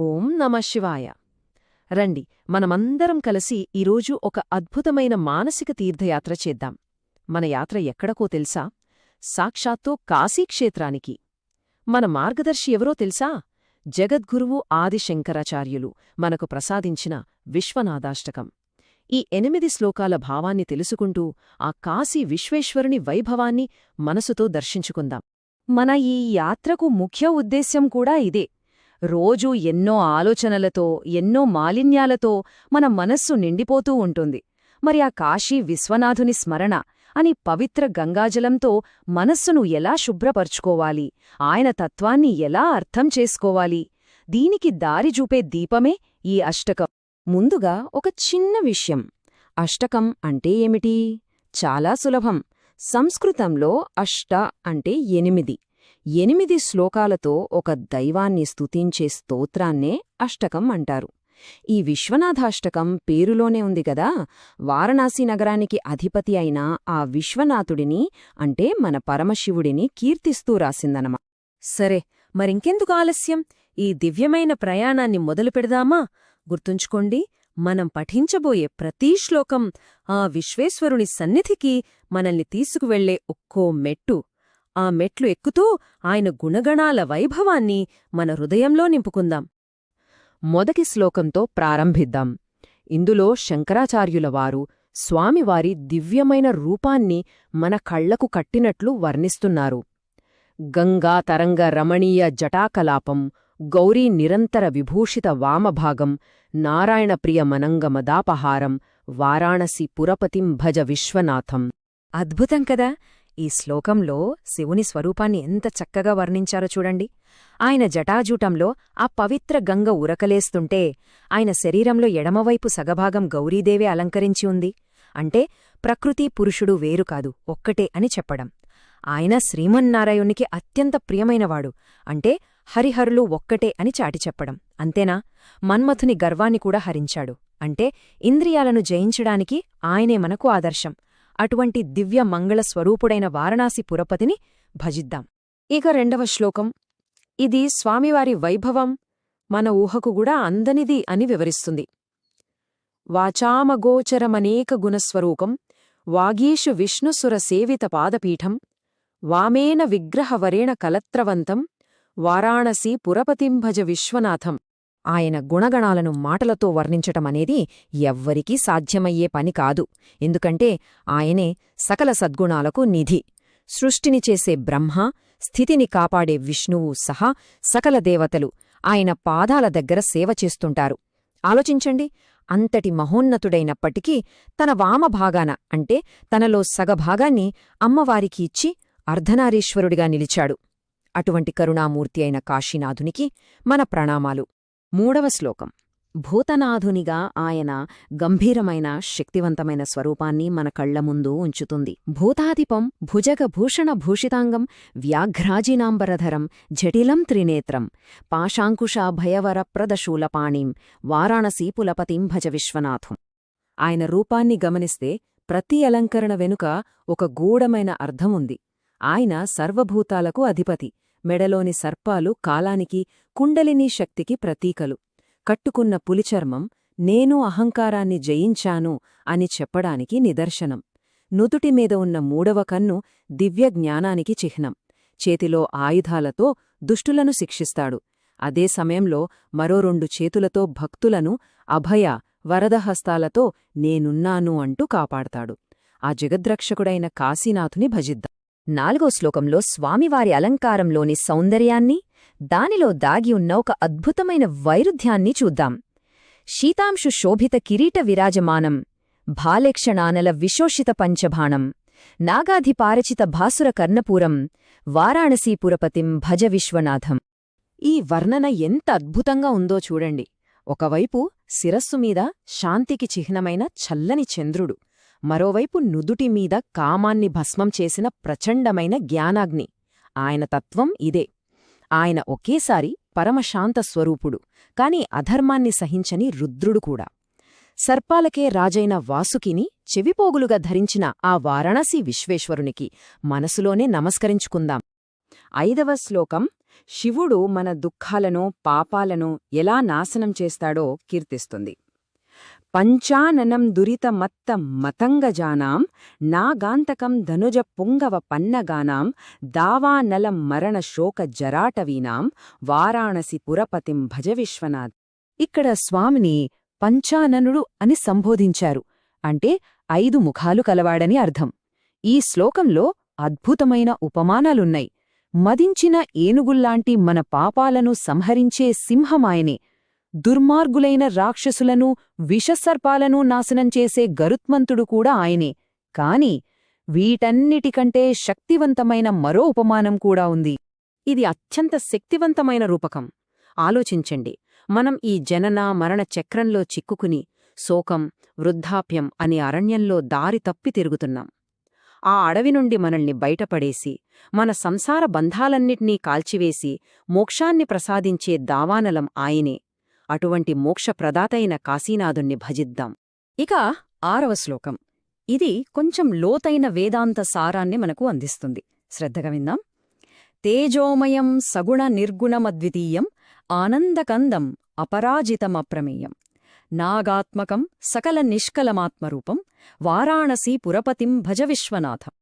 ఓం నమ శివాయ. రండి మనమందరం కలిసి ఈరోజు ఒక అద్భుతమైన మానసిక తీర్థయాత్ర చేద్దాం. మన యాత్ర ఎక్కడకో తెలుసా? సాక్షాత్తు కాశీక్షేత్రానికి. మన మార్గదర్శి ఎవరో తెలుసా? జగద్గురువు ఆదిశంకరాచార్యులు మనకు ప్రసాదించిన విశ్వనాదాష్టకం. ఈ ఎనిమిది శ్లోకాల భావాన్ని తెలుసుకుంటూ ఆ కాశీ విశ్వేశ్వరుని వైభవాన్ని మనసుతో దర్శించుకుందాం. మన ఈ యాత్రకు ముఖ్య ఉద్దేశ్యం కూడా ఇదే. రోజూ ఎన్నో ఆలోచనలతో ఎన్నో మాలిన్యాలతో మన మనస్సు నిండిపోతూ ఉంటుంది. మరి ఆ కాశీ విశ్వనాథుని స్మరణ అని పవిత్ర గంగాజలంతో మనస్సును ఎలా శుభ్రపరుచుకోవాలి? ఆయన తత్వాన్ని ఎలా అర్థం చేసుకోవాలి? దీనికి దారి చూపే దీపమే ఈ అష్టకం. ముందుగా ఒక చిన్న విషయం. అష్టకం అంటే ఏమిటి? చాలా సులభం. సంస్కృతంలో అష్ట అంటే ఎనిమిది. ఎనిమిది శ్లోకాలతో ఒక దైవాన్ని స్తుతించే స్తోత్రాన్నే అష్టకం అంటారు. ఈ విశ్వనాథాష్టకం పేరులోనే ఉంది గదా? వారణాసి నగరానికి అధిపతి అయిన ఆ విశ్వనాథుడిని అంటే మన పరమశివుడిని కీర్తిస్తూ రాసిందనమ. సరే మరింకెందుకు ఆలస్యం? ఈ దివ్యమైన ప్రయాణాన్ని మొదలు పెడదామా? గుర్తుంచుకోండి మనం పఠించబోయే ప్రతీ శ్లోకం ఆ విశ్వేశ్వరుని సన్నిధికి మనల్ని తీసుకువెళ్ళే ఒక్కో మెట్టు. ఆ మెట్లు ఎక్కుతూ ఆయన గుణగణాల వైభవాన్ని మన హృదయంలో నింపుకుందాం. మొదటి శ్లోకంతో ప్రారంభిద్దాం. ఇందులో శంకరాచార్యులవారు స్వామివారి దివ్యమైన రూపాన్ని మన కళ్ళకు కట్టినట్లు వర్ణిస్తున్నారు. గంగా తరంగ రమణీయ జటాకలాపం గౌరీ నిరంతర విభూషిత వామభాగం నారాయణప్రియ మనంగమదాపహారం వారాణసి పురపతిం భజ విశ్వనాథం. అద్భుతం కదా! ఈ శ్లోకంలో శివుని స్వరూపాన్ని ఎంత చక్కగా వర్ణించారో చూడండి. ఆయన జటాజూటంలో ఆ పవిత్ర గంగ ఉరకలేస్తుంటే ఆయన శరీరంలో ఎడమవైపు సగభాగం గౌరీదేవి అలంకరించి ఉంది. అంటే ప్రకృతి పురుషుడు వేరు కాదు ఒక్కటే అని చెప్పడం. ఆయన శ్రీమన్నారాయణునికి అత్యంత ప్రియమైనవాడు. అంటే హరిహరులు ఒక్కటే అని చాటి చెప్పడం. అంతేనా? మన్మథుని గర్వాన్ని కూడా హరించాడు. అంటే ఇంద్రియాలను జయించడానికి ఆయనే మనకు ఆదర్శం. అటువంటి దివ్య మంగళ స్వరూపుడైన వారణాసి పురపతిని భజిద్దాం. ఇక రెండవ శ్లోకం. ఇది స్వామివారి వైభవం మన ఊహకు కూడా అందనిది అని వివరిస్తుంది. వాచామగోచరమనేక గుణస్వరూకం వాగీషు విష్ణుసుర సేవిత పాదపీఠం వామేన విగ్రహవరేణ కలత్రవంతం వారాణసీ పురపతింభజ విశ్వనాథం. ఆయన గుణగణాలను మాటలతో వర్ణించటమనేది ఎవ్వరికీ సాధ్యమయ్యే పని కాదు. ఎందుకంటే ఆయనే సకల సద్గుణాలకు నిధి. సృష్టిని చేసే బ్రహ్మ స్థితిని కాపాడే విష్ణువు సహా సకల దేవతలు ఆయన పాదాల దగ్గర సేవ చేస్తుంటారు. ఆలోచించండి అంతటి మహోన్నతుడైనప్పటికీ తన వామభాగాన అంటే తనలో సగభాగాన్ని అమ్మవారికి ఇచ్చి అర్ధనారీశ్వరుడిగా నిలిచాడు. అటువంటి కరుణామూర్తి అయిన కాశీనాథునికి మన ప్రణామాలు. మూడవ శ్లోకం. భూతనాథునిగా ఆయన గంభీరమైన శక్తివంతమైన స్వరూపాన్ని మన కళ్ళ ముందు ఉంచుతుంది. భూతాధిపం భుజగభూషణ భూషితాంగం వ్యాఘ్రాజినాంబరధరం జటిలం త్రినేత్రం పాశాంకుశాభయవరప్రదశూలపాణీం వారాణసీపులపతిం భజ విశ్వనాథం. ఆయన రూపాన్ని గమనిస్తే ప్రతి అలంకరణ వెనుక ఒక గూఢమైన అర్థముంది. ఆయన సర్వభూతాలకు అధిపతి. మెడలోని సర్పాలు కాలానికి కుండలినీ శక్తికి ప్రతీకలు. కట్టుకున్న పులిచర్మం నేను అహంకారాన్ని జయించాను అని చెప్పడానికి నిదర్శనం. నుదుటిమీద ఉన్న మూడవ కన్ను దివ్య జ్ఞానానికి చిహ్నం. చేతిలో ఆయుధాలతో దుష్టులను శిక్షిస్తాడు. అదే సమయంలో మరో రెండు చేతులతో భక్తులను అభయ వరదహస్తాలతో నేనున్నాను అంటూ కాపాడతాడు. ఆ జగద్రక్షకుడైన కాశీనాథుని భజిద్దాం. నాలుగో శ్లోకంలో స్వామివారి అలంకారంలోని సౌందర్యాన్ని దానిలో దాగి ఉన్న ఒక అద్భుతమైన వైరుధ్యాన్ని చూద్దాం. శీతాంశు శోభిత కిరీట విరాజమానం భాలేక్షణానల విశోషిత పంచభాణం నాగాధిపారచిత భాసుర కర్ణపూరం వారాణసీపురపతిం భజ విశ్వనాథం. ఈ వర్ణన ఎంత అద్భుతంగా ఉందో చూడండి. ఒకవైపు శిరస్సుమీద శాంతికి చిహ్నమైన చల్లని చంద్రుడు. మరోవైపు నుదుటిమీద కామాన్ని భస్మం చేసిన ప్రచండమైన జ్ఞానాగ్ని. ఆయన తత్వం ఇదే. ఆయన ఒకేసారి పరమశాంత స్వరూపుడు కాని అధర్మాన్ని సహించని రుద్రుడు కూడా. సర్పాలకే రాజైన వాసుకిని చెవిపోగులుగా ధరించిన ఆ వారణాసి విశ్వేశ్వరునికి మనసులోనే నమస్కరించుకుందాం. ఐదవ శ్లోకం శివుడు మన దుఃఖాలను పాపాలను ఎలా నాశనం చేస్తాడో కీర్తిస్తుంది. పంచాననం దురితమత్త మతంగజానాం నాగాంతకం ధనుజ పుంగవ పన్నగానాం దావానలం మరణ శోక జరాటవీనాం వారాణసి పురపతిం భజ విశ్వనాథ్. ఇక్కడ స్వామిని పంచాననుడు అని సంబోధించారు. అంటే ఐదు ముఖాలు కలవాడని అర్థం. ఈ శ్లోకంలో అద్భుతమైన ఉపమానాలున్నాయి. మదించిన ఏనుగుల్లాంటి మన పాపాలను సంహరించే సింహమాయనే దుర్మార్గులైన రాక్షసులను విషసర్పాలను నాశనం చేసే గరుత్మంతుడు కూడా ఆయనే. కాని వీటన్నిటికంటే శక్తివంతమైన మరో ఉపమానం కూడా ఉంది. ఇది అత్యంత శక్తివంతమైన రూపకం. ఆలోచించండి. మనం ఈ జనన మరణ చక్రంలో చిక్కుకుని శోకం వృద్ధాప్యం అనే అరణ్యంలో దారి తప్పి తిరుగుతున్నాం. ఆ అడవి నుండి మనల్ని బయటపడేసి మన సంసార బంధాలన్నిటినీ కాల్చివేసి మోక్షాన్ని ప్రసాదించే దావానలం ఆయనే. అటువంటి మోక్షప్రదాతైన కాశీనాథుణ్ణి భజిద్దాం. ఇక ఆరవ శ్లోకం. ఇది కొంచెం లోతైన వేదాంత సారాన్ని మనకు అందిస్తుంది. శ్రద్ధగా విందాం. తేజోమయం సగుణ నిర్గుణమద్వితీయం ఆనందకందం అపరాజితమప్రమేయం నాగాత్మకం సకల నిష్కలమాత్మరూపం వారాణసీ పురపతిం భజ విశ్వనాథం.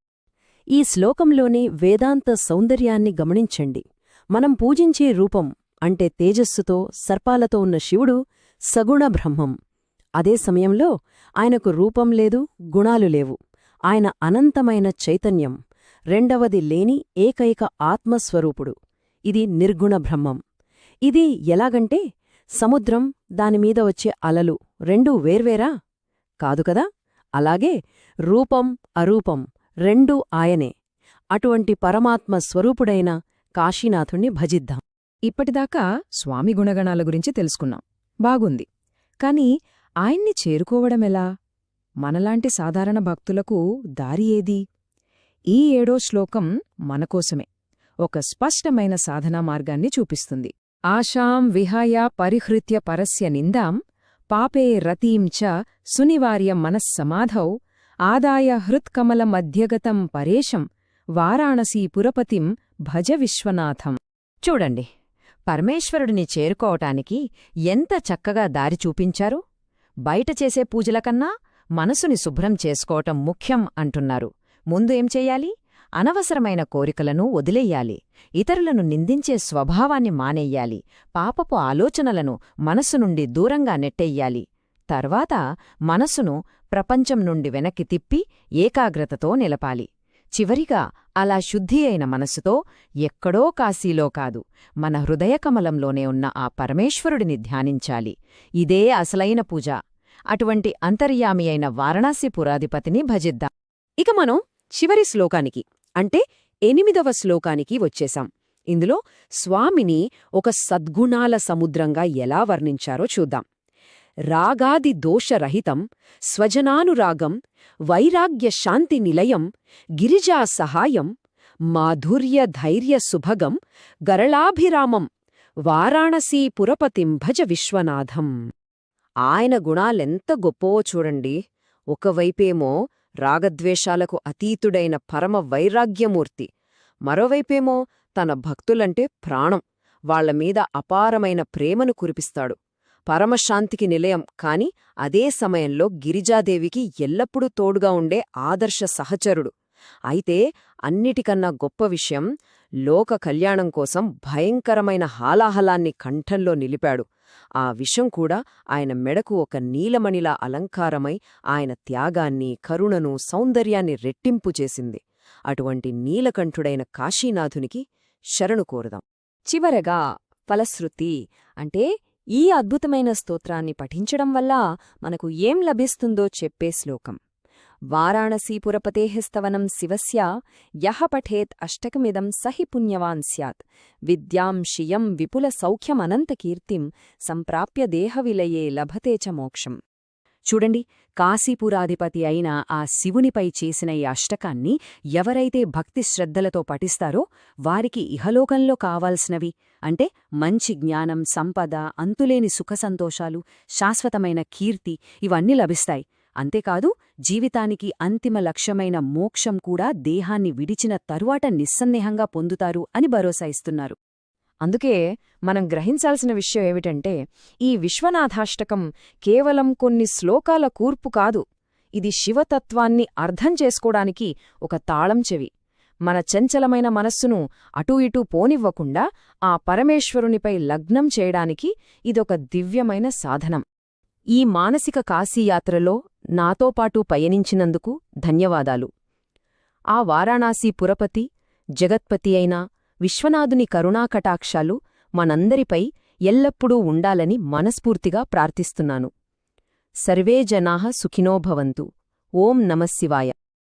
ఈ శ్లోకంలోని వేదాంత సౌందర్యాన్ని గమనించండి. మనం పూజించే రూపం అంటే తేజస్సుతో సర్పాలతో ఉన్న శివుడు సగుణ బ్రహ్మం. అదే సమయంలో ఆయనకు రూపం లేదు గుణాలు లేవు. ఆయన అనంతమైన చైతన్యం. రెండవది లేని ఏకైక ఆత్మస్వరూపుడు. ఇది నిర్గుణ బ్రహ్మం. ఇది ఎలాగంటే సముద్రం దానిమీద వచ్చే అలలు రెండూ వేర్వేరా? కాదు కదా? అలాగే రూపం అరూపం రెండూ ఆయనే. అటువంటి పరమాత్మ స్వరూపుడైన కాశీనాథుణ్ణి భజిద్దాం. ఇప్పటిదాకా స్వామి గుణగణాల గురించి తెలుసుకున్నాం. బాగుంది. కాని ఆయన్ని చేరుకోవడమెలా? మనలాంటి సాధారణ భక్తులకు దారి ఏది? ఈ ఏడో శ్లోకం మనకోసమే ఒక స్పష్టమైన సాధనా మార్గాన్ని చూపిస్తుంది. ఆశాం విహాయ పరిహృత్య పరస్య నిందాం పాపే రతీం చ సునివార్య మనస్సమాధౌ ఆదాయ హృత్కమల మధ్యగతం పరేశం వారాణసీ పురపతిం భజ విశ్వనాథం. చూడండి. పరమేశ్వరుడిని చేరుకోవటానికి ఎంత చక్కగా దారి చూపించారు? బయట చేసే పూజలకన్నా మనసుని శుభ్రం చేసుకోవటం ముఖ్యం అంటున్నారు. ముందు ఏం చెయ్యాలి అనవసరమైన కోరికలను వదిలెయ్యాలి ఇతరులను నిందించే స్వభావాన్ని మానెయ్యాలి పాపపు ఆలోచనలను మనసు నుండి దూరంగా నెట్టెయ్యాలి తర్వాత మనసును ప్రపంచం నుండి వెనక్కి తిప్పి ఏకాగ్రతతో నిలపాలి. చివరిగా అలా శుద్ధి అయిన మనసుతో ఎక్కడో కాశీలో కాదు మన హృదయకమలంలోనే ఉన్న ఆ పరమేశ్వరుడిని ధ్యానించాలి. ఇదే అసలైన పూజ. అటువంటి అంతర్యామి అయిన వారణాసి పురాధిపతిని భజిద్దాం. ఇక మనం చివరి శ్లోకానికి అంటే ఎనిమిదవ శ్లోకానికి వచ్చేశాం. ఇందులో స్వామిని ఒక సద్గుణాల సముద్రంగా ఎలా వర్ణించారో చూద్దాం. రాగాది దోషరహితం స్వజనానురాగం వైరాగ్య శాంతి నిలయం గిరిజా సహాయం మాధుర్య ధైర్య సుభగం గరళాభిరామం వారాణసీ పురపతిం భజ విశ్వనాథం. ఆయన గుణాలెంత గొప్పవో చూడండి. ఒకవైపేమో రాగద్వేషాలకు అతీతుడైన పరమ వైరాగ్యమూర్తి. మరోవైపేమో తన భక్తులంటే ప్రాణం. వాళ్ళమీద అపారమైన ప్రేమను కురిపిస్తాడు. పరమశాంతికి నిలయం. కాని అదే సమయంలో గిరిజాదేవికి ఎల్లప్పుడూ తోడుగా ఉండే ఆదర్శ సహచరుడు. అయితే అన్నిటికన్నా గొప్ప విషయం లోక కళ్యాణం కోసం భయంకరమైన హాలాహలాన్ని కంఠంలో నిలిపాడు. ఆ విషం కూడా ఆయన మెడకు ఒక నీలమణిలా అలంకారమై ఆయన త్యాగాన్ని కరుణను సౌందర్యాన్ని రెట్టింపు చేసింది. అటువంటి నీలకంఠుడైన కాశీనాథునికి శరణు కోరుదాం. చివరగా ఫలశ్రుతి అంటే ఈ అద్భుతమైన స్తోత్రాన్ని పఠించడం వల్ల మనకు ఏం లభిస్తుందో చెప్పే శ్లోకం. వారాణసీపురపతేహస్తవనం శివస్య యహ పఠేత్ అష్టకమిదం సహి పుణ్యవాన్ స్యాత్. విద్యాం షియం విపుల సౌఖ్యమనంతకీర్తిం సంప్రాప్య దేహవిలయే లభతే చ మోక్షం. చూడండి కాశీపురాధిపతి అయిన ఆ శివునిపై చేసిన ఈ అష్టకాన్ని ఎవరైతే భక్తి శ్రద్ధలతో పఠిస్తారో వారికి ఇహలోకంలో కావాల్సినవి అంటే మంచి జ్ఞానం సంపద అంతులేని సుఖసంతోషాలు శాశ్వతమైన కీర్తి ఇవన్నీ లభిస్తాయి. అంతేకాదు జీవితానికి అంతిమ లక్ష్యమైన మోక్షం కూడా దేహాన్ని విడిచిన తరువాత నిస్సందేహంగా పొందుతారు అని భరోసా ఇస్తున్నారు. అందుకే మనం గ్రహించాల్సిన విషయం ఏమిటంటే ఈ విశ్వనాథాష్టకం కేవలం కొన్ని శ్లోకాల కూర్పు కాదు ఇది శివతత్వాన్ని అర్థం చేసుకోడానికి ఒక తాళం చెవి. మన చంచలమైన మనస్సును అటూ ఇటూ పోనివ్వకుండా ఆ పరమేశ్వరునిపై లగ్నం చేయడానికి ఇదొక దివ్యమైన సాధనం. ఈ మానసిక కాశీయాత్రలో నాతోపాటు పయనించినందుకు ధన్యవాదాలు. ఆ వారాణాసి పురపతి జగత్పతి అయిన విశ్వనాథుని కరుణాకటాక్షాలు మనందరిపై ఎల్లప్పుడూ ఉండాలని మనస్ఫూర్తిగా ప్రార్థిస్తున్నాను. సర్వే జనా సుఖినోభవంతు ఓం నమశివాయ